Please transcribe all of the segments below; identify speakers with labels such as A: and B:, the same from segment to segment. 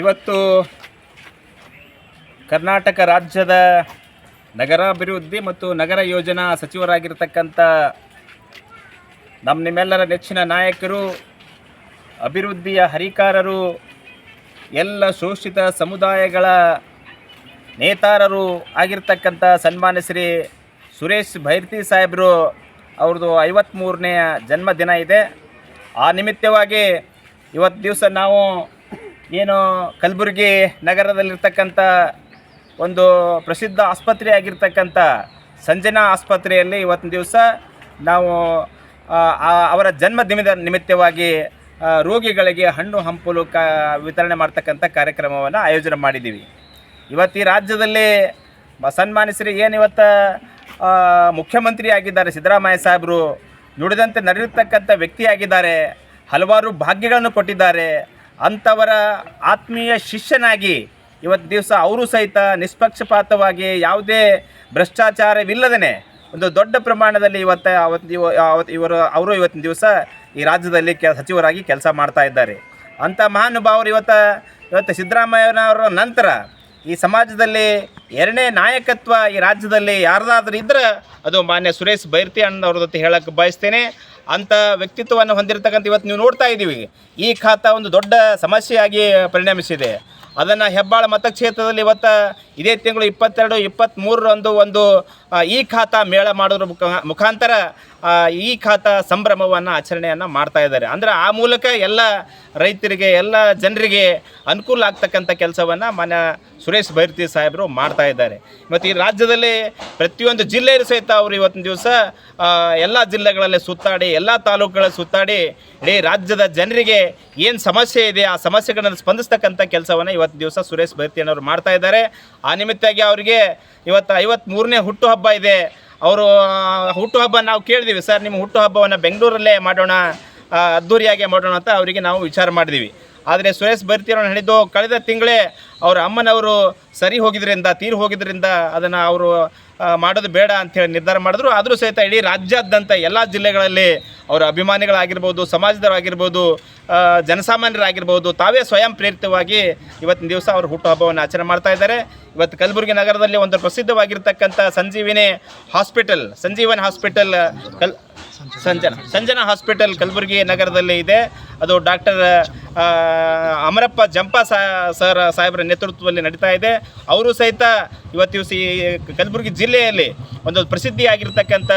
A: ಇವತ್ತು ಕರ್ನಾಟಕ ರಾಜ್ಯದ ನಗರಾಭಿವೃದ್ಧಿ ಮತ್ತು ನಗರ ಯೋಜನಾ ಸಚಿವರಾಗಿರ್ತಕ್ಕಂಥ ನಮ್ಮ ನಿಮ್ಮೆಲ್ಲರ ನೆಚ್ಚಿನ ನಾಯಕರು, ಅಭಿವೃದ್ಧಿಯ ಹರಿಕಾರರು, ಎಲ್ಲ ಶೋಷಿತ ಸಮುದಾಯಗಳ ನೇತಾರರು ಆಗಿರ್ತಕ್ಕಂಥ ಸನ್ಮಾನ್ಯ ಶ್ರೀ ಸುರೇಶ್ ಭೈರ್ತಿ ಸಾಹೇಬರು ಅವ್ರದ್ದು ಐವತ್ತ್ಮೂರನೆಯ ಜನ್ಮದಿನ ಇದೆ. ಆ ನಿಮಿತ್ತವಾಗಿ ಇವತ್ತು ದಿವಸ ನಾವು ಏನು ಕಲಬುರಗಿ ನಗರದಲ್ಲಿರ್ತಕ್ಕಂಥ ಒಂದು ಪ್ರಸಿದ್ಧ ಆಸ್ಪತ್ರೆ ಆಗಿರ್ತಕ್ಕಂಥ ಸಂಜನಾ ಆಸ್ಪತ್ರೆಯಲ್ಲಿ ಇವತ್ತಿನ ದಿವಸ ನಾವು ಅವರ ಜನ್ಮ ದಿನದ ನಿಮಿತ್ತವಾಗಿ ರೋಗಿಗಳಿಗೆ ಹಣ್ಣು, ಹಂಪಲು ಕ, ವಿತರಣೆ ಮಾಡ್ತಕ್ಕಂಥ ಕಾರ್ಯಕ್ರಮವನ್ನು ಆಯೋಜನೆ ಮಾಡಿದ್ದೀವಿ. ಇವತ್ತು ಈ ರಾಜ್ಯದಲ್ಲಿ ಸನ್ಮಾನಿಸಿರಿ, ಏನು ಇವತ್ತು ಮುಖ್ಯಮಂತ್ರಿ ಆಗಿದ್ದಾರೆ ಸಿದ್ದರಾಮಯ್ಯ ಸಾಹೇಬರು, ನುಡಿದಂತೆ ನಡೆಯತಕ್ಕಂಥ ವ್ಯಕ್ತಿಯಾಗಿದ್ದಾರೆ ಹಲವಾರು ಭಾಗ್ಯಗಳನ್ನು ಕೊಟ್ಟಿದ್ದಾರೆ. ಅಂಥವರ ಆತ್ಮೀಯ ಶಿಷ್ಯನಾಗಿ ಇವತ್ತು ದಿವಸ ಅವರು ಸಹಿತ ನಿಷ್ಪಕ್ಷಪಾತವಾಗಿ ಯಾವುದೇ ಭ್ರಷ್ಟಾಚಾರವಿಲ್ಲದೇ ಒಂದು ದೊಡ್ಡ ಪ್ರಮಾಣದಲ್ಲಿ ಇವತ್ತು ಅವತ್ತು ಅವತ್ತು ಇವರು ಅವರು ಇವತ್ತಿನ ದಿವಸ ಈ ರಾಜ್ಯದಲ್ಲಿ ಕೆ ಸಚಿವರಾಗಿ ಕೆಲಸ ಮಾಡ್ತಾ ಇದ್ದಾರೆ. ಅಂಥ ಮಹಾನುಭಾವರು ಇವತ್ತು ಇವತ್ತು ಸಿದ್ದರಾಮಯ್ಯನವರ ನಂತರ ಈ ಸಮಾಜದಲ್ಲಿ ಎರಡನೇ ನಾಯಕತ್ವ ಈ ರಾಜ್ಯದಲ್ಲಿ ಯಾರದಾದ್ರೂ ಇದ್ದರೆ ಅದು ಮಾನ್ಯ ಸುರೇಶ್ ಬೈರ್ತಿ ಅಣ್ಣವ್ರ ಜೊತೆ ಹೇಳಕ್ಕೆ ಬಯಸ್ತೇನೆ. ಅಂಥ ವ್ಯಕ್ತಿತ್ವವನ್ನು ಹೊಂದಿರತಕ್ಕಂಥ ಇವತ್ತು ನೀವು ನೋಡ್ತಾ ಇದ್ದೀವಿ. ಈ ಖಾತ ಒಂದು ದೊಡ್ಡ ಸಮಸ್ಯೆಯಾಗಿ ಪರಿಣಮಿಸಿದೆ. ಅದನ್ನು ಹೆಬ್ಬಾಳ ಮತಕ್ಷೇತ್ರದಲ್ಲಿ ಇವತ್ತು ಇದೇ ತಿಂಗಳು ಇಪ್ಪತ್ತೆರಡು ಇಪ್ಪತ್ತ್ಮೂರರಂದು ಒಂದು ಈ ಖಾತಾ ಮೇಳ ಮಾಡೋದ್ರ ಮುಖ ಮುಖಾಂತರ ಈ ಖಾತಾ ಸಂಭ್ರಮವನ್ನು ಆಚರಣೆಯನ್ನು ಮಾಡ್ತಾ ಇದ್ದಾರೆ. ಅಂದರೆ ಆ ಮೂಲಕ ಎಲ್ಲ ರೈತರಿಗೆ, ಎಲ್ಲ ಜನರಿಗೆ ಅನುಕೂಲ ಆಗ್ತಕ್ಕಂಥ ಕೆಲಸವನ್ನು ಮಾನ್ಯ ಸುರೇಶ್ ಭೈರತಿ ಸಾಹೇಬರು ಮಾಡ್ತಾ ಇದ್ದಾರೆ. ಮತ್ತು ಈ ರಾಜ್ಯದಲ್ಲಿ ಪ್ರತಿಯೊಂದು ಜಿಲ್ಲೆಯಲ್ಲೂ ಸಹಿತ ಅವರು ಇವತ್ತಿನ ದಿವಸ ಎಲ್ಲ ಜಿಲ್ಲೆಗಳಲ್ಲಿ ಸುತ್ತಾಡಿ, ಎಲ್ಲ ತಾಲೂಕುಗಳಲ್ಲಿ ಸುತ್ತಾಡಿ, ಇಡೀ ರಾಜ್ಯದ ಜನರಿಗೆ ಏನು ಸಮಸ್ಯೆ ಇದೆ, ಆ ಸಮಸ್ಯೆಗಳನ್ನು ಸ್ಪಂದಿಸ್ತಕ್ಕಂಥ ಕೆಲಸವನ್ನು ಇವತ್ತು ದಿವಸ ಸುರೇಶ್ ಭೈರತಿಯನ್ನವರು ಮಾಡ್ತಾ ಇದ್ದಾರೆ. ಆ ನಿಮಿತ್ತಾಗಿ ಅವರಿಗೆ ಇವತ್ತು ಐವತ್ತ್ಮೂರನೇ ಹುಟ್ಟುಹಬ್ಬ ಇದೆ. ಅವರು ಹುಟ್ಟುಹಬ್ಬ ನಾವು ಕೇಳಿದೀವಿ. ಸರ್, ನಿಮ್ಮ ಹುಟ್ಟುಹಬ್ಬವನ್ನು ಬೆಂಗಳೂರಲ್ಲೇ ಮಾಡೋಣ ಅದ್ದೂರಿಯಾಗೆ ಮಾಡೋಣ ಅಂತ ಅವರಿಗೆ ನಾವು ವಿಚಾರ ಮಾಡಿದೀವಿ. ಆದರೆ ಸುರೇಶ್ ಬರ್ತಿರೋ ಹೇಳಿದ್ದು ಕಳೆದ ತಿಂಗಳೇ ಅವರ ಅಮ್ಮನವರು ಸರಿ ಹೋಗಿದ್ರಿಂದ, ತೀರು ಹೋಗಿದ್ರಿಂದ ಅದನ್ನು ಅವರು ಮಾಡೋದು ಬೇಡ ಅಂಥೇಳಿ ನಿರ್ಧಾರ ಮಾಡಿದ್ರು. ಆದರೂ ಸಹಿತ ಇಡೀ ರಾಜ್ಯಾದ್ಯಂತ ಎಲ್ಲ ಜಿಲ್ಲೆಗಳಲ್ಲಿ ಅವರ ಅಭಿಮಾನಿಗಳಾಗಿರ್ಬೋದು, ಸಮಾಜದವರಾಗಿರ್ಬೋದು ಜನಸಾಮಾನ್ಯರಾಗಿರ್ಬೋದು, ತಾವೇ ಸ್ವಯಂ ಪ್ರೇರಿತವಾಗಿ ಇವತ್ತಿನ ದಿವಸ ಅವರು ಹುಟ್ಟುಹಬ್ಬವನ್ನು ಆಚರಣೆ ಮಾಡ್ತಾ ಇದ್ದಾರೆ. ಇವತ್ತು ಕಲಬುರಗಿ ನಗರದಲ್ಲಿ ಒಂದು ಪ್ರಸಿದ್ಧವಾಗಿರ್ತಕ್ಕಂಥ ಸಂಜೀವಿನಿ ಹಾಸ್ಪಿಟಲ್, ಸಂಜೀವನ್ ಹಾಸ್ಪಿಟಲ್, ಕಲ್ ಸಂಜನ, ಸಂಜನಾ ಹಾಸ್ಪಿಟಲ್ ಕಲಬುರಗಿ ನಗರದಲ್ಲಿ ಇದೆ. ಅದು ಡಾಕ್ಟರ್ ಅಮರಪ್ಪ ಜಂಪಾ ಸಾ, ಸರ್ ಸಾಹೇಬರ ನೇತೃತ್ವದಲ್ಲಿ ನಡೀತಾ ಇದೆ. ಅವರು ಸಹಿತ ಇವತ್ತು ದಿವಸ ಈ ಕಲಬುರಗಿ ಜಿಲ್ಲೆಯಲ್ಲಿ ಒಂದು ಪ್ರಸಿದ್ಧಿಯಾಗಿರ್ತಕ್ಕಂಥ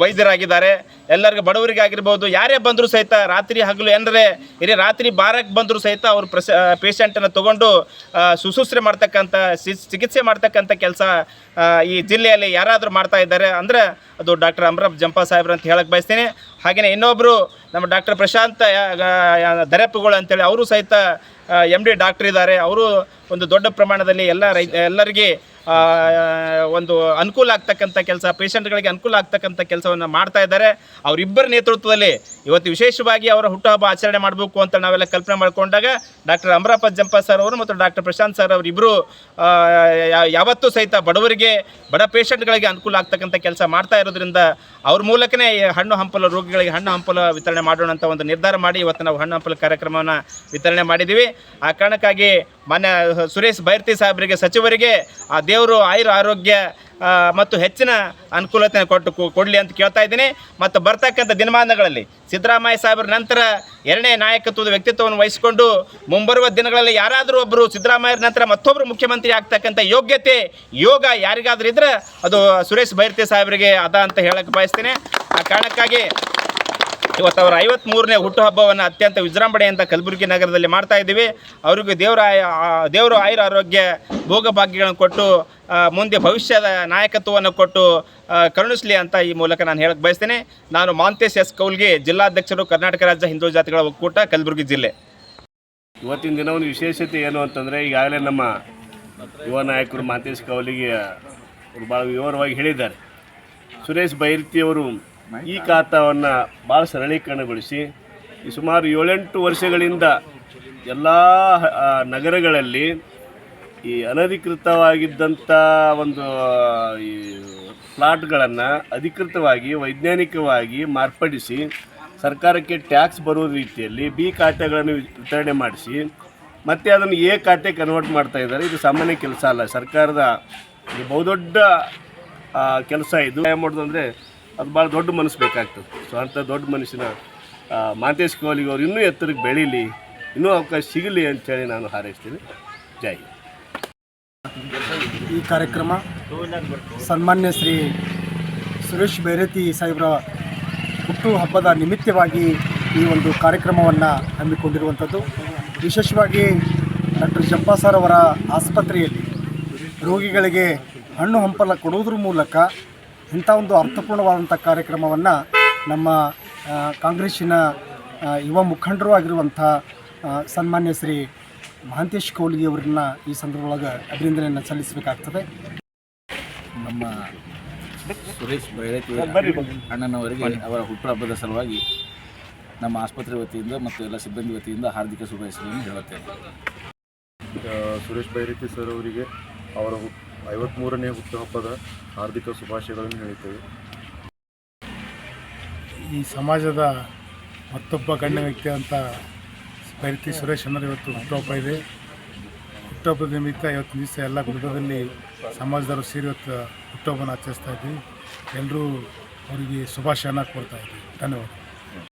A: ವೈದ್ಯರಾಗಿದ್ದಾರೆ. ಎಲ್ಲರಿಗೂ ಬಡವರಿಗಾಗಿರ್ಬೋದು, ಯಾರೇ ಬಂದರೂ ಸಹಿತ ರಾತ್ರಿ ಹಗಲು ಎಂದರೆ, ಇಡೀ ರಾತ್ರಿ ಬಾರಕ್ಕೆ ಬಂದರೂ ಸಹಿತ ಅವರು ಪ್ರಸ ಪೇಷಂಟನ್ನು ತೊಗೊಂಡು ಶುಶ್ರೂಷೆ ಮಾಡ್ತಕ್ಕಂಥ ಚಿಕಿತ್ಸೆ ಮಾಡ್ತಕ್ಕಂಥ ಕೆಲಸ ಈ ಜಿಲ್ಲೆಯಲ್ಲಿ ಯಾರಾದರೂ ಮಾಡ್ತಾ ಇದ್ದಾರೆ ಅಂದರೆ ಅದು ಡಾಕ್ಟರ್ ಅಮರಪ್ ಜಂಪಾ ಸಾಹೇಬ್ರು ಅಂತ ಹೇಳಕ್ಕೆ ಬಯಸ್ತೀನಿ. ಹಾಗೆಯೇ ಇನ್ನೊಬ್ಬರು ನಮ್ಮ ಡಾಕ್ಟರ್ ಪ್ರಶಾಂತ್ ದರೆಪ್ಪುಗಳು ಅಂತೇಳಿ ಅವರು ಸಹಿತ ಎಂ ಡಿ ಡಾಕ್ಟ್ರ್ ಇದ್ದಾರೆ. ಅವರು ಒಂದು ದೊಡ್ಡ ಪ್ರಮಾಣದಲ್ಲಿ ಎಲ್ಲ ರೈ ಎಲ್ಲರಿಗೆ ಒಂದು ಅನುಕೂಲ ಆಗ್ತಕ್ಕಂಥ ಕೆಲಸ, ಪೇಷಂಟ್ಗಳಿಗೆ ಅನುಕೂಲ ಆಗ್ತಕ್ಕಂಥ ಕೆಲಸವನ್ನು ಮಾಡ್ತಾ ಇದ್ದಾರೆ. ಅವರಿಬ್ಬರ ನೇತೃತ್ವದಲ್ಲಿ ಇವತ್ತು ವಿಶೇಷವಾಗಿ ಅವರ ಹುಟ್ಟುಹಬ್ಬ ಆಚರಣೆ ಮಾಡಬೇಕು ಅಂತ ನಾವೆಲ್ಲ ಕಲ್ಪನೆ ಮಾಡಿಕೊಂಡಾಗ ಡಾಕ್ಟರ್ ಅಮರಪ್ಪ ಜಂಪ ಸರ್ ಅವರು ಮತ್ತು ಡಾಕ್ಟರ್ ಪ್ರಶಾಂತ್ ಸರ್ ಅವರಿಬ್ಬರು ಯಾವತ್ತೂ ಸಹಿತ ಬಡವರಿಗೆ, ಬಡ ಪೇಷಂಟ್ಗಳಿಗೆ ಅನುಕೂಲ ಆಗ್ತಕ್ಕಂಥ ಕೆಲಸ ಮಾಡ್ತಾ ಇರೋದ್ರಿಂದ ಅವ್ರ ಮೂಲಕನೇ ಹಣ್ಣು ಹಂಪಲು ರೋಗಿಗಳಿಗೆ ಹಣ್ಣು ಹಂಪಲು ವಿತರಣೆ ಮಾಡೋಣ ಅಂತ ಒಂದು ನಿರ್ಧಾರ ಮಾಡಿ ಇವತ್ತು ನಾವು ಹಣ್ಣು ಹಂಪಲು ಕಾರ್ಯಕ್ರಮವನ್ನು ವಿತರಣೆ ಮಾಡಿದ್ದೀವಿ. ಆ ಕಾರಣಕ್ಕಾಗಿ ಮಾನ್ಯ ಸುರೇಶ್ ಬೈರ್ತಿ ಸಾಹೇಬರಿಗೆ, ಸಚಿವರಿಗೆ ಆ ದೇವರು ಆಯುರ ಆರೋಗ್ಯ ಮತ್ತು ಹೆಚ್ಚಿನ ಅನುಕೂಲತೆ ಕೊಟ್ಟು ಕೊಡಲಿ ಅಂತ ಕೇಳ್ತಾ ಇದ್ದೀನಿ. ಮತ್ತು ಬರ್ತಕ್ಕಂಥ ದಿನಮಾನಗಳಲ್ಲಿ ಸಿದ್ದರಾಮಯ್ಯ ಸಾಹೇಬರ ನಂತರ ಎರಡನೇ ನಾಯಕತ್ವದ ವ್ಯಕ್ತಿತ್ವವನ್ನು ವಹಿಸಿಕೊಂಡು ಮುಂಬರುವ ದಿನಗಳಲ್ಲಿ ಯಾರಾದರೂ ಒಬ್ಬರು ಸಿದ್ದರಾಮಯ್ಯರ ನಂತರ ಮತ್ತೊಬ್ಬರು ಮುಖ್ಯಮಂತ್ರಿ ಆಗ್ತಕ್ಕಂಥ ಯೋಗ್ಯತೆ, ಯೋಗ ಯಾರಿಗಾದ್ರೂ ಇದ್ರೆ ಅದು ಸುರೇಶ್ ಬೈರ್ತಿ ಸಾಹೇಬರಿಗೆ ಅದ ಅಂತ ಹೇಳಕ್ಕೆ ಬಯಸ್ತೇನೆ. ಆ ಕಾರಣಕ್ಕಾಗಿ ಇವತ್ತು ಅವರ ಐವತ್ತ್ಮೂರನೇ ಹುಟ್ಟುಹಬ್ಬವನ್ನು ಅತ್ಯಂತ ವಿಜೃಂಭಣೆಯಿಂದ ಕಲಬುರಗಿ ನಗರದಲ್ಲಿ ಮಾಡ್ತಾ ಇದ್ದೀವಿ. ಅವರಿಗೂ ದೇವರ ದೇವರು ಆಯುರ ಆರೋಗ್ಯ, ಭೋಗಭಾಗ್ಯಗಳನ್ನು ಕೊಟ್ಟು ಮುಂದೆ ಭವಿಷ್ಯದ ನಾಯಕತ್ವವನ್ನು ಕೊಟ್ಟು ಕರುಣಿಸಲಿ ಅಂತ ಈ ಮೂಲಕ ನಾನು ಹೇಳಕ್ಕೆ ಬಯಸ್ತೇನೆ. ನಾನು ಮಾಂತೇಶ್ ಎಸ್ ಕೌಲ್ಗೆ ಜಿಲ್ಲಾಧ್ಯಕ್ಷರು, ಕರ್ನಾಟಕ ರಾಜ್ಯ ಹಿಂದೂ ಜಾತಿಗಳ ಒಕ್ಕೂಟ, ಕಲಬುರಗಿ ಜಿಲ್ಲೆ.
B: ಇವತ್ತಿನ ದಿನ ಒಂದು ವಿಶೇಷತೆ ಏನು ಅಂತಂದರೆ, ಈಗಾಗಲೇ ನಮ್ಮ ಯುವ ನಾಯಕರು ಮಾಂತೇಶ್ ಕೌಲಿಗೆ ಭಾಳ ವಿವರವಾಗಿ ಹೇಳಿದ್ದಾರೆ. ಸುರೇಶ್ ಬೈರ್ತಿಯವರು ಈ ಖಾತಾವನ್ನು ಭಾಳ ಸರಳೀಕರಣಗೊಳಿಸಿ ಈ ಸುಮಾರು ಏಳೆಂಟು ವರ್ಷಗಳಿಂದ ಎಲ್ಲ ನಗರಗಳಲ್ಲಿ ಈ ಅನಧಿಕೃತವಾಗಿದ್ದಂಥ ಒಂದು ಈ ಪ್ಲಾಟ್ಗಳನ್ನು ಅಧಿಕೃತವಾಗಿ, ವೈಜ್ಞಾನಿಕವಾಗಿ ಮಾರ್ಪಡಿಸಿ ಸರ್ಕಾರಕ್ಕೆ ಟ್ಯಾಕ್ಸ್ ಬರುವ ರೀತಿಯಲ್ಲಿ ಬಿ ಖಾತೆಗಳನ್ನು ವಿತರಣೆ ಮಾಡಿಸಿ ಮತ್ತೆ ಅದನ್ನು ಎ ಖಾತೆ ಕನ್ವರ್ಟ್ ಮಾಡ್ತಾ ಇದ್ದಾರೆ. ಇದು ಸಾಮಾನ್ಯ ಕೆಲಸ ಅಲ್ಲ. ಸರ್ಕಾರದ ಬಹುದೊಡ್ಡ ಕೆಲಸ ಇದು. ಏನು ಮಾಡೋದು ಅಂದರೆ ಅದು ಭಾಳ ದೊಡ್ಡ ಮನಸ್ಸು ಬೇಕಾಗ್ತದೆ. ಸೊ ಅಂಥ ದೊಡ್ಡ ಮನುಷ್ಯನ ಮಾಂತೇಶ್ ಕೋಲಿಗೆ ಅವ್ರು ಇನ್ನೂ ಎತ್ತರಕ್ಕೆ ಬೆಳೀಲಿ, ಇನ್ನೂ ಅವಕಾಶ ಸಿಗಲಿ ಅಂಥೇಳಿ ನಾನು ಹಾರೈಸ್ತೀನಿ. ಜೈ
C: ಈ ಕಾರ್ಯಕ್ರಮ ಸನ್ಮಾನ್ಯ ಶ್ರೀ ಸುರೇಶ್ ಬೈರತಿ ಸಾಹೇಬ್ರ ಹುಟ್ಟು ಹಬ್ಬದ ನಿಮಿತ್ತವಾಗಿ ಈ ಒಂದು ಕಾರ್ಯಕ್ರಮವನ್ನು ಹಮ್ಮಿಕೊಂಡಿರುವಂಥದ್ದು. ವಿಶೇಷವಾಗಿ ಡಾಕ್ಟರ್ ಜಂಪಾ ಸರ್ ಅವರ ಆಸ್ಪತ್ರೆಯಲ್ಲಿ ರೋಗಿಗಳಿಗೆ ಹಣ್ಣು ಹಂಪಲ ಕೊಡೋದ್ರ ಮೂಲಕ ಇಂಥ ಒಂದು ಅರ್ಥಪೂರ್ಣವಾದಂಥ ಕಾರ್ಯಕ್ರಮವನ್ನು ನಮ್ಮ ಕಾಂಗ್ರೆಸ್ಸಿನ ಯುವ ಮುಖಂಡರು ಆಗಿರುವಂಥ ಸನ್ಮಾನ್ಯ ಶ್ರೀ ಮಹಾಂತೇಶ್ ಕೌಲಿಗೆ ಅವರನ್ನ ಈ ಸಂದರ್ಭದೊಳಗೆ ಅಭಿನಂದನೆಯನ್ನು ಸಲ್ಲಿಸಬೇಕಾಗ್ತದೆ.
D: ನಮ್ಮ ಸುರೇಶ್ ಬೈರತಿ ಅಣ್ಣನವರಿಗೆ ಅವರ ಹುಟ್ಟುಹಬ್ಬದ ಸಲುವಾಗಿ ನಮ್ಮ ಆಸ್ಪತ್ರೆ ವತಿಯಿಂದ ಮತ್ತು ಎಲ್ಲ ಸಿಬ್ಬಂದಿ ವತಿಯಿಂದ ಹಾರ್ದಿಕ ಶುಭಾಶಯಗಳನ್ನು ಹೇಳುತ್ತೇನೆ.
E: ಸುರೇಶ್ ಬೈರತಿ ಸರ್ ಅವರಿಗೆ ಅವರ ಐವತ್ಮೂರನೇ ಹುಟ್ಟುಹಬ್ಬದ ಹಾರ್ದಿಕ ಶುಭಾಶಯಗಳನ್ನು ಹೇಳುತ್ತೇವೆ
C: ಈ ಸಮಾಜದ ಮತ್ತೊಬ್ಬ ಗಣ್ಯ ವ್ಯಕ್ತಿ ಅಂತ ಬೈರತಿ ಸುರೇಶ್ ಅನ್ನೋರು ಇವತ್ತು ಹುಟ್ಟುಹಬ್ಬ ಇದೆ. ಹುಟ್ಟುಹಬ್ಬದ ನಿಮಿತ್ತ ಇವತ್ತು ದಿವಸ ಎಲ್ಲ ಗುಡ್ಡದಲ್ಲಿ ಸಮಾಜದವರು ಸೇರಿ ಇವತ್ತು ಹುಟ್ಟುಹಬ್ಬನ ಆಚರಿಸ್ತಾ ಇದ್ದೀವಿ. ಎಲ್ಲರೂ ಅವರಿಗೆ ಶುಭಾಶಯನ ಕೊಡ್ತಾ ಇದ್ದೀವಿ. ಧನ್ಯವಾದ.